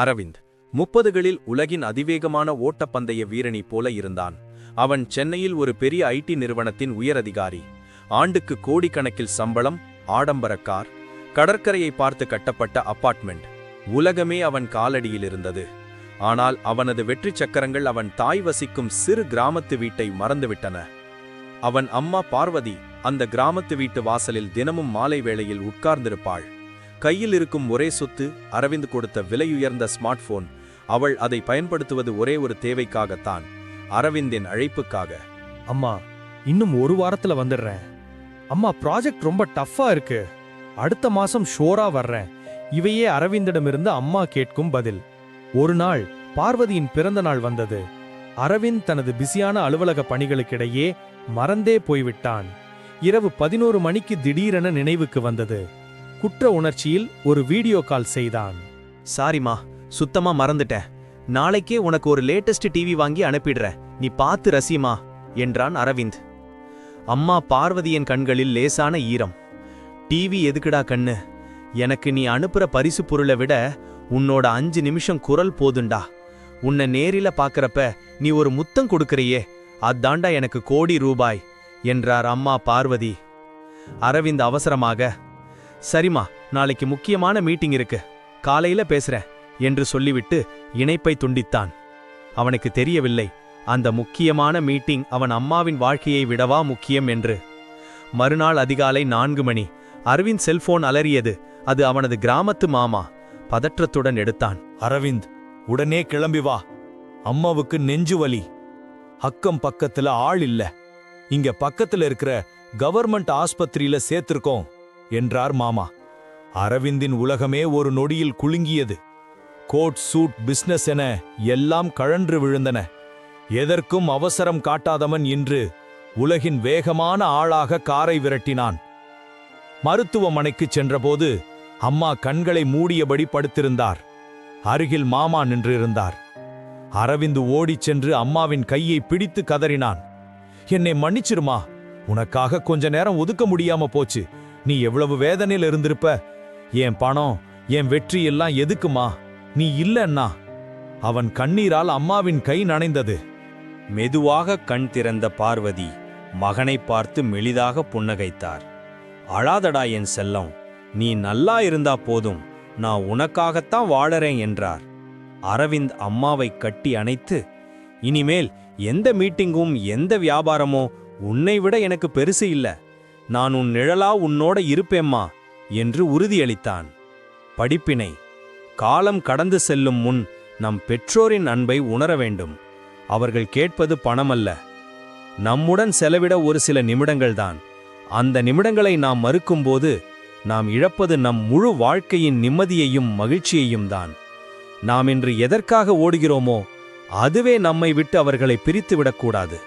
அரவிந்த். முப்பதுகளில் உலகின் அதிவேகமான ஓட்டப்பந்தய வீரணி போல இருந்தான். அவன் சென்னையில் ஒரு பெரிய ஐடி நிறுவனத்தின் உயரதிகாரி. ஆண்டுக்கு கோடிக்கணக்கில் சம்பளம் ஆடம்பர கார் கடற்கரையை பார்த்து கட்டப்பட்ட அப்பார்ட்மெண்ட். உலகமே அவன் காலடியில் இருந்தது. ஆனால் அவனது வெற்றி சக்கரங்கள் அவன் தாய் வசிக்கும் சிறு கிராமத்து வீட்டை மறந்துவிட்டன. அவன் அம்மா பார்வதி அந்த கிராமத்து வீட்டு வாசலில் தினமும் மாலை வேளையில் உட்கார்ந்திருப்பாள். கையில் இருக்கும் ஒரே சொத்து அரவிந்த் கொடுத்த விலையுயர்ந்த ஸ்மார்ட் போன் அவள் அதை பயன்படுத்துவது ஒரே ஒரு தேவைக்காகத்தான். அரவிந்தின் அழைப்புக்காக. அம்மா இன்னும் ஒரு வாரத்துல வந்துடுறேன். அம்மா ப்ராஜெக்ட் ரொம்ப டஃப்பா இருக்கு. அடுத்த மாசம் ஷோரா வர்றேன். இவையே அரவிந்திடமிருந்து அம்மா கேட்கும் பதில். ஒரு நாள் பார்வதியின் பிறந்த நாள் வந்தது. அரவிந்த் தனது பிஸியான அலுவலக பணிகளுக்கிடையே மறந்தே போய்விட்டான். இரவு பதினோரு மணிக்கு திடீரென நினைவுக்கு வந்தது. குற்ற உணர்ச்சியில் ஒரு வீடியோ கால் செய்தான். சாரிம்மா சுத்தமா மறந்துட்டேன். நாளைக்கே உனக்கு ஒரு லேட்டஸ்ட் டிவி வாங்கி அனுப்பிடுறேன். நீ பார்த்து ரசிமா என்றான் அரவிந்த். அம்மா பார்வதியின் கண்களில் லேசான ஈரம். டிவி எதுக்குடா கண்ணு? எனக்கு நீ அனுப்புற பரிசு பொருளை விட உன்னோட அஞ்சு நிமிஷம் குரல் போதுண்டா. உன்னை நேரில பாக்குறப்ப நீ ஒரு முத்தம் கொடுக்கறியே அதாண்டா எனக்கு கோடி ரூபாய் என்றார் அம்மா பார்வதி. அரவிந்த் அவசரமாக சரிம்மா நாளைக்கு முக்கியமான மீட்டிங் இருக்கு. காலையில பேசுறேன் என்று சொல்லிவிட்டு இணைப்பை துண்டித்தான். அவனுக்கு தெரியவில்லை அந்த முக்கியமான மீட்டிங் அவன் அம்மாவின் வாழ்க்கையை விடவா முக்கியம் என்று. மறுநாள் அதிகாலை நான்கு மணி அரவிந்த் செல்போன் அலறியது அது அவனது கிராமத்து மாமா பதற்றத்துடன் எடுத்தான். அரவிந்த் உடனே கிளம்பி வா. அம்மாவுக்கு நெஞ்சு வலி. அக்கம் பக்கத்துல ஆள் இல்ல. இங்க பக்கத்துல இருக்கிற கவர்மெண்ட் ஆஸ்பத்திரியில சேர்த்திருக்கோம். என்றார் மாமா. அரவிந்தின் உலகமே ஒரு நொடியில் குலுங்கியது. கோட் சூட் பிசினஸ் என எல்லாம் கழன்று விழுந்தன. எதற்கும் அவசரம் காட்டாதவன் இன்று உலகின் வேகமான ஆளாக காரை விரட்டினான். மருத்துவமனைக்குச் சென்றபோது அம்மா கண்களை மூடியபடி படுத்திருந்தார். அருகில் மாமா நின்றிருந்தார். அரவிந்து ஓடிச் சென்று அம்மாவின் கையை பிடித்து கதறினான். என்னை மன்னிச்சிருமா? உனக்காக கொஞ்ச நேரம் ஒதுக்க முடியாம போச்சு. நீ எவ்வளவு வேதனையில் இருந்திருப்ப? என் பணம் என் வெற்றி எல்லாம் எதுக்குமா? நீ இல்லன்னா. அவன் கண்ணீரால் அம்மாவின் கை நனைந்தது. மெதுவாக கண் திறந்த பார்வதி மகனை பார்த்து மெலிதாக புன்னகைத்தார். அழாதடா என் செல்லம் நீ நல்லா இருந்தா போதும் நான் உனக்காகத்தான் வாழறேன் என்றார். அரவிந்த் அம்மாவை கட்டி அணைத்து இனிமேல் எந்த மீட்டிங்கும் எந்த வியாபாரமோ உன்னை விட எனக்கு பெருசு இல்லை. நான் உன் நிழலா உன்னோட இருப்பேம்மா என்று உறுதியளித்தான். படிப்பினை. காலம் கடந்து செல்லும் முன் நம் பெற்றோரின் அன்பை உணர வேண்டும். அவர்கள் கேட்பது பணமல்ல. நம்முடன் செலவிட ஒரு சில நிமிடங்கள்தான். அந்த நிமிடங்களை நாம் மறுக்கும்போது நாம் இழப்பது நம் முழு வாழ்க்கையின் நிம்மதியையும் மகிழ்ச்சியையும் தான் நாம் இன்று எதற்காக ஓடுகிறோமோ அதுவே நம்மை விட்டு அவர்களை பிரித்து விடக்கூடாது